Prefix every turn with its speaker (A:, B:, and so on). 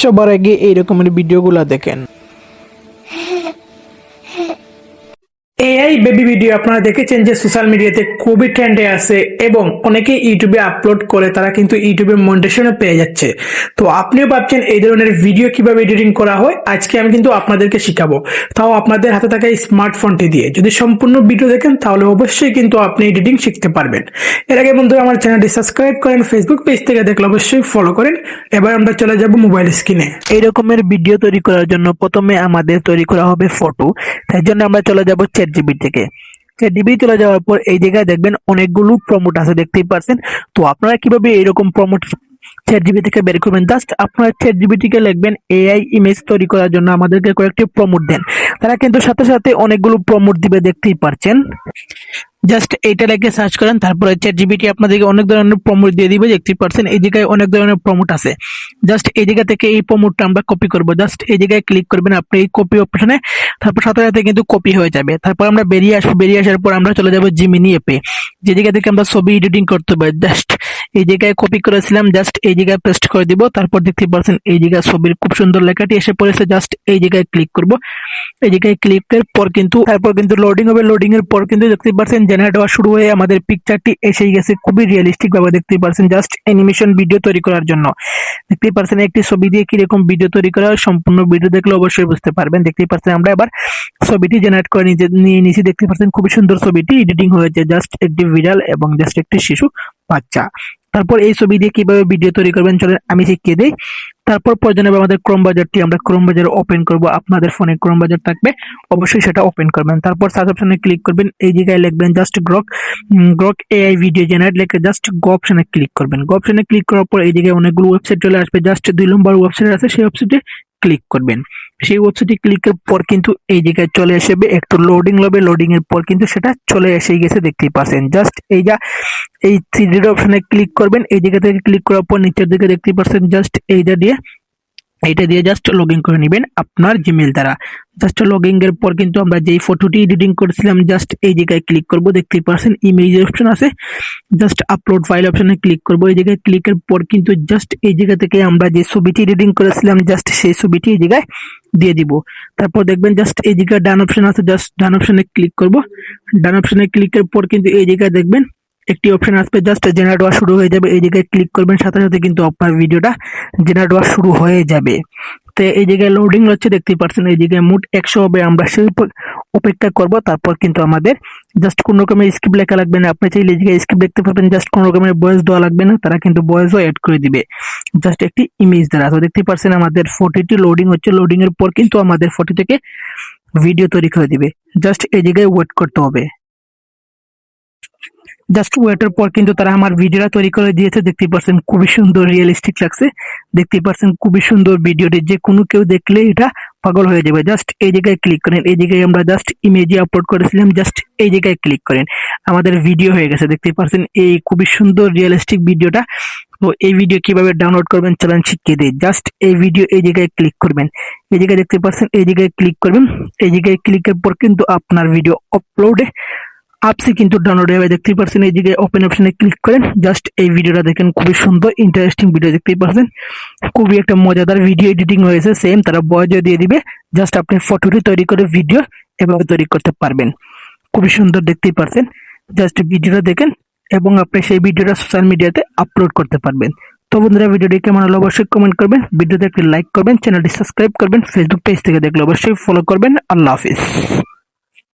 A: সবার আগে এই রকমের ভিডিওগুলো দেখেন। এআই বেবি ভিডিও আপনারা দেখেছেন যে সোশ্যাল মিডিয়াতে খুবই ট্রেন্ডে আছে এবং অনেকে ইউটিউবে আপলোড করে, তারা কিন্তু ইউটিউবে মনিটেশনও পেয়ে যাচ্ছে। তো আপনিও ভাবছেন এই ধরনের ভিডিও কীভাবে এডিটিং করা হয়? আজকে আমি কিন্তু আপনাদেরকে শিখাবো। তাও আপনাদের হাতে থাকা এই স্মার্টফোনটি দিয়ে। যদি সম্পূর্ণ ভিডিও দেখেন, তাহলে অবশ্যই কিন্তু আপনি এডিটিং শিখতে পারবেন। এর আগে বন্ধুরা, আমার চ্যানেলটি সাবস্ক্রাইব করেন ফেসবুক পেজ থেকে দেখলে অবশ্যই ফলো করেন। এবার আমরা চলে যাব মোবাইল স্ক্রিনে এই রকমের ভিডিও তৈরি করার জন্য প্রথমে আমাদের তৈরি করা হবে ফটো তাই জন্য আমরা চলে যাব চ্যাট জিবি থেকে। চ্যাট জিবি চলে যাওয়ার পর এই জায়গায় দেখবেন অনেকগুলো প্রমোট আছে, দেখতেই পাচ্ছেন তো আপনারা কীভাবে এরকম প্রমোট চ্যাট জিবি থেকে বের করবেন। জাস্ট আপনারা চ্যাট জিবিটিকে লিখবেন এআই ইমেজ তৈরি করার জন্য আমাদেরকে কয়েকটি প্রমোট দেন। তারা কিন্তু সাথে সাথে অনেকগুলো প্রমোট দিবে, দেখতেই পারছেন। জাস্ট এইটা লিখে সার্চ করেন, তারপরে চ্যাট জিবিটি আপনাদেরকে অনেক ধরনের প্রমোট দিয়ে দিবে, দেখতেই পারছেন। এই জায়গায় অনেক ধরনের প্রমোট আছে। জাস্ট এই জায়গা থেকে এই প্রমোটটা আমরা কপি করব। জাস্ট এই জায়গায় ক্লিক করবেন আপনি এই কপি অপশনে তারপর সাথে সাথে কিন্তু কপি হয়ে যাবে। তারপর আমরা বেরিয়ে আসব। বেরিয়ে আসার পর আমরা চলে যাব জিমিনি অ্যাপে যে জায়গা থেকে আমরা ছবি এডিটিং করতে হবে জাস্ট এই জায়গায় কপি করেছিলাম জাস্ট এই জায়গায় পেস্ট করে দিব, তারপর দেখতে পাচ্ছেন এই জায়গায় ছবির খুব সুন্দর লেখাটি এসে পড়েছে জাস্ট এই জায়গায় ক্লিক করব। এই জায়গায় ক্লিকের পর কিন্তু, তারপর কিন্তু লোডিং হবে লোডিং এর পর কিন্তু দেখতে পাচ্ছেন জেনারেট হওয়া শুরু হয়ে আমাদের পিকচারটি এসেই গেছে, খুবই রিয়েলিস্টিক ভাবে দেখতে পাচ্ছেন জাস্ট অ্যানিমেশন ভিডিও তৈরি করার জন্য। দেখতেই পাচ্ছেন একটি ছবি দিয়ে কীরকম ভিডিও তৈরি করা সম্পূর্ণ ভিডিও দেখলে অবশ্যই বুঝতে পারবেন। দেখতে পাচ্ছেন আমরা এবার ছবিটি জেনারেট করে নিয়ে নিয়েছি দেখতে পাচ্ছেন খুবই সুন্দর ছবিটি এডিটিং হয়েছে জাস্ট একটি বিড়াল এবং জাস্ট একটি শিশু। বাচ্চা তারপর এই ছবি দিয়ে কীভাবে ভিডিও তৈরি করবেন চলেন আমি শিখিয়ে দিই। তারপর প্রয়োজন আমাদের ক্রোম বাজারটি আমরা ক্রোম বাজার ওপেন করব। আপনাদের ফোনে ক্রোম বাজার থাকবে। অবশ্যই সেটা ওপেন করবেন। তারপর সার্চ অপশনে ক্লিক করবেন। এই জায়গায় লিখবেন just Grok Grok AI video generate লিখে জাস্ট গো অপশনে ক্লিক করবেন। গো অপশনে ক্লিক করার পর এই জায়গায় অনেকগুলো ওয়েবসাইট চলে আসবে। জাস্ট দুই নম্বর ওয়েবসাইট আছে। সেই ওয়েবসাইটে ক্লিক করবেন। সেই ওয়েবসাইটে ক্লিকের পর কিন্তু এই জায়গায় চলে আসবে, একটু লোডিং লবে লোডিং এর পর কিন্তু সেটা চলে এসে গেছে, দেখতেই পাচ্ছেন। জাস্ট এই যা, এই থ্রি অপশনে ক্লিক করবেন, এই জায়গা থেকে ক্লিক করার পর নিচের দিকে দেখতেই পাচ্ছেন জাস্ট এইটা দিয়ে এইটা দিয়ে জাস্ট লগ ইন করে নেবেন আপনার জিমেল দ্বারা। জাস্ট লগ এর পর কিন্তু আমরা যেই ফটোটি এডিটিং করেছিলাম জাস্ট এই জায়গায় ক্লিক করব। দেখতেই পাচ্ছেন ইমেজ অপশন আছে। জাস্ট আপলোড ফাইল অপশনে ক্লিক করব। এই জায়গায় ক্লিকের পর কিন্তু জাস্ট এই জায়গা থেকে আমরা যে ছবিটি এডিটিং করেছিলাম জাস্ট সেই ছবিটি এই জায়গায় দিয়ে দিব। তারপর দেখবেন জাস্ট এই জায়গায় ডান অপশন আছে জাস্ট ডান অপশনে ক্লিক করব। ডান অপশনে ক্লিকের পর কিন্তু এই জায়গায় দেখবেন একটি অপশন আসবে জাস্ট জেনারেট হওয়া শুরু হয়ে যাবে। এই জায়গায় ক্লিক করবেন, সাথে সাথে কিন্তু আপনার ভিডিওটা জেনারেট হওয়া শুরু হয়ে যাবে। তো এই জায়গায় লোডিং হচ্ছে, দেখতেই পাচ্ছেন এই জায়গায় মোট একশো হবে। আমরা সেই অপেক্ষা করব, তারপর কিন্তু আমাদের জাস্ট কোন রকমের স্ক্রিপ্ট লেখা লাগবে না। আপনি চাইলে এই জায়গায় স্ক্রিপ্ট দেখতে পাবেন জাস্ট কোন রকমের ভয়েস দেওয়া লাগবে না, তারা কিন্তু ভয়েসও অ্যাড করে দিবে। জাস্ট একটি ইমেজ দ্বারা। তো দেখতেই পাচ্ছেন, আমাদের ফটোটি লোডিং হচ্ছে। লোডিং এর পর কিন্তু আমাদের ফটো থেকে ভিডিও তৈরি করে দিবে। জাস্ট এই জায়গায় ওয়েট করতে হবে। জাস্ট ওয়েটের পর কিন্তু তারা আমার ভিডিওটা তৈরি করে দিয়েছে দেখতে পাচ্ছেন খুবই সুন্দর রিয়েলিস্টিক লাগছে। দেখতে পাচ্ছেন খুবই সুন্দর ভিডিওটি, যে কোনো কেউ দেখলে এটা পাগল হয়ে যাবে। জাস্ট এই জায়গায় ক্লিক করেন, এই জায়গায় আমরা জাস্ট ইমেজে আপলোড করেছিলাম জাস্ট এই জায়গায় ক্লিক করেন। আমাদের ভিডিও হয়ে গেছে দেখতে পাচ্ছেন এই খুবই সুন্দর রিয়েলিস্টিক ভিডিওটা। তো এই ভিডিও কীভাবে ডাউনলোড করবেন চলেন শিখিয়ে দিই। জাস্ট এই ভিডিও এই জায়গায় ক্লিক করবেন। এই জায়গায় দেখতে পাচ্ছেন এই জায়গায় ক্লিক করবেন। এই জায়গায় ক্লিকের পর কিন্তু আপনার ভিডিও আপলোডে আপসি কিন্তু ডাউনলোড হয়ে দেখতেই পারছেন, এই জায়গায় ওপেন অপশনে ক্লিক করেন। জাস্ট এই ভিডিওটা দেখেন, খুবই সুন্দর ইন্টারেস্টিং ভিডিও দেখতেই পারছেন। খুবই একটা মজাদার ভিডিও এডিটিং হয়েছে সেম তারা বয়জও দিয়ে দিবে। জাস্ট আপনি ফটোটি তৈরি করে ভিডিও এভাবে তৈরি করতে পারবেন। খুবই সুন্দর, দেখতেই পারছেন। জাস্ট ভিডিওটা দেখেন এবং আপনি সেই ভিডিওটা সোশ্যাল মিডিয়াতে আপলোড করতে পারবেন। তো বন্ধুরা, ভিডিওটি কেমন হলো অবশ্যই কমেন্ট করবেন। ভিডিওতে একটি লাইক করবেন চ্যানেলটি সাবস্ক্রাইব করবেন। ফেসবুক পেজ থেকে দেখলে অবশ্যই ফলো করবেন। আল্লাহ হাফিজ।